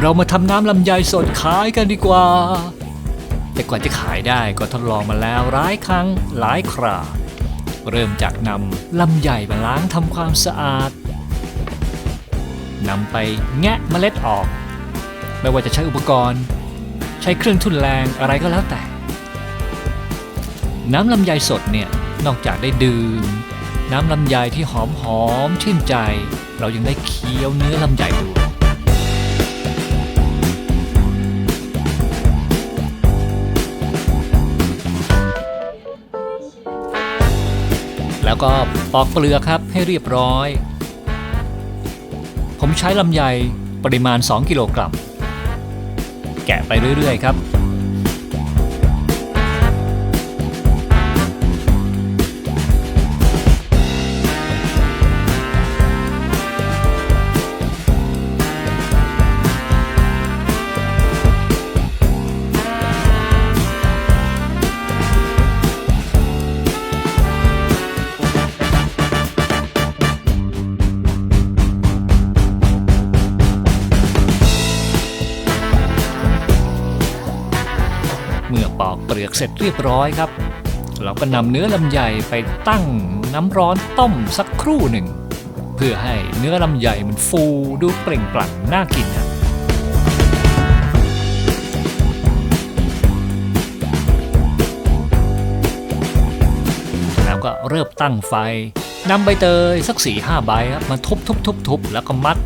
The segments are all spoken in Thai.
เรามาทำน้ำลำไยสดขายกันดีกว่า แต่กว่าจะขายได้ก็ทดลองมาแล้วหลายครั้งหลายครา เริ่มจากนำลำไยมาล้างทำความสะอาดนำไปแงะเมล็ดออก ไม่ว่าจะใช้อุปกรณ์ ใช้เครื่องทุนแรงอะไรก็แล้วแต่ น้ำลำไยสดเนี่ยนอกจากได้ดื่ม น้ำลำไยที่หอมหอมชื่นใจ เรายังได้เคี้ยวเนื้อลำไยด้วย แล้วก็ปอกเปลือกครับให้เรียบร้อย ผมใช้ลำไยปริมาณ 2 กิโลกรัม แกะไปเรื่อย ๆ ครับ เมื่อปอกเปลือกเสร็จเรียบร้อยครับ เราก็นำเนื้อลำไยไปตั้งน้ำร้อนต้มสักครู่หนึ่ง เพื่อให้เนื้อลำไยมันฟูดูเปล่งปลั่งน่ากินครับแล้วก็เริ่มตั้งไฟนำใบเตยสักสี่ห้าใบครับมาทุบทุบทุบทุบแล้วก็มัด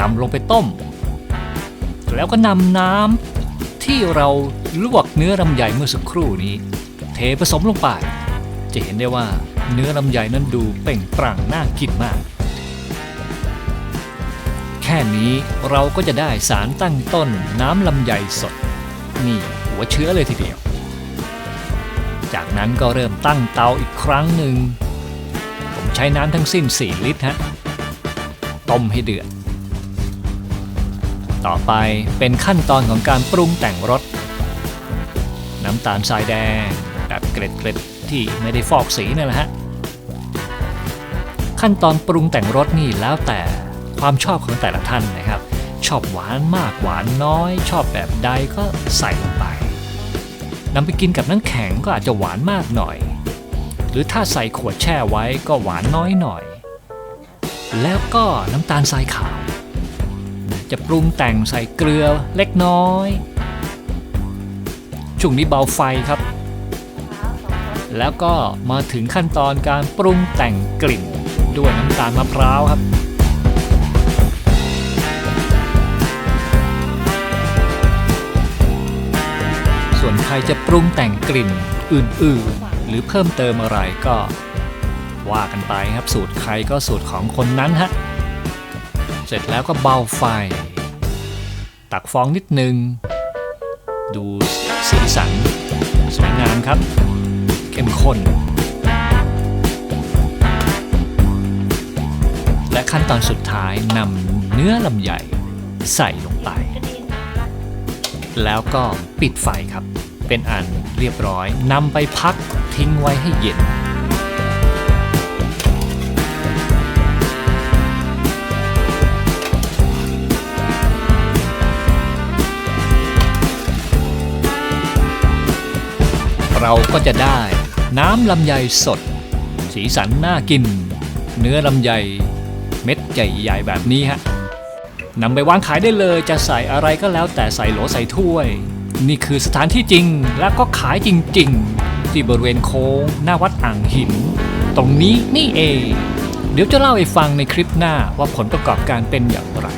นำลงไปต้ม แล้วก็นำน้ำที่เรา ลวกเนื้อลำไยเมื่อสักครู่นี้ เทผสมลงไป จะเห็นได้ว่าเนื้อลำไยนั้นดูเป่งปลั่งน่ากินมาก แค่นี้เราก็จะได้สารตั้งต้นน้ำลำไยสด นี่หัวเชื้อเลยทีเดียว จากนั้นก็เริ่มตั้งเตาอีกครั้งหนึ่ง ผมใช้น้ำทั้งสิ้น 4 ลิตรฮะ ต้มให้เดือด ต่อไปเป็นขั้นตอนของการปรุงแต่งรส น้ำตาลทรายแดง แบบเกล็ดเกล็ดที่ไม่ได้ฟอกสีนั่แหละฮะ ขั้นตอนปรุงแต่งรสนี่แล้วแต่ความชอบของแต่ละท่านนะครับ ชอบหวานมากหวานน้อย ชอบแบบใดก็ใส่ลงไปนำไปกินกับน้ำแข็งก็อาจจะหวานมากหน่อย หรือถ้าใส่ขวดแช่ไว้ก็หวานน้อยหน่อย แล้วก็น้ำตาลทรายขาว จะปรุงแต่งใส่เกลือเล็กน้อย ช่วงนี้เบาไฟครับ แล้วก็มาถึงขั้นตอนการปรุงแต่งกลิ่นด้วยน้ำตาลมะพร้าวครับส่วนใครจะปรุงแต่งกลิ่นอื่นๆ หรือเพิ่มเติมอะไรก็ว่ากันไปครับสูตรใครก็สูตรของคนนั้นฮะเสร็จแล้วก็เบาไฟ ตักฟองนิดนึง ดูสีสัน สวยงามครับ เข้มข้น และขั้นตอนสุดท้ายนำเนื้อลำไยใส่ลงไป แล้วก็ปิดไฟครับ เป็นอันเรียบร้อยนำไปพักทิ้งไว้ให้เย็น เราก็จะได้ น้ำลำไยสด สีสันน่ากิน เนื้อลำไย เม็ดใหญ่ๆแบบนี้ฮะนำไปวางขายได้เลยจะใส่อะไรก็แล้วแต่ใส่โหลใส่ถ้วย นี่คือสถานที่จริงแล้วก็ขายจริง ๆ ที่บริเวณโค้งหน้าวัดอ่างหิน ตรงนี้นี่เอง เดี๋ยวจะเล่าให้ฟังในคลิปหน้าว่าผลประกอบการเป็นอย่างไร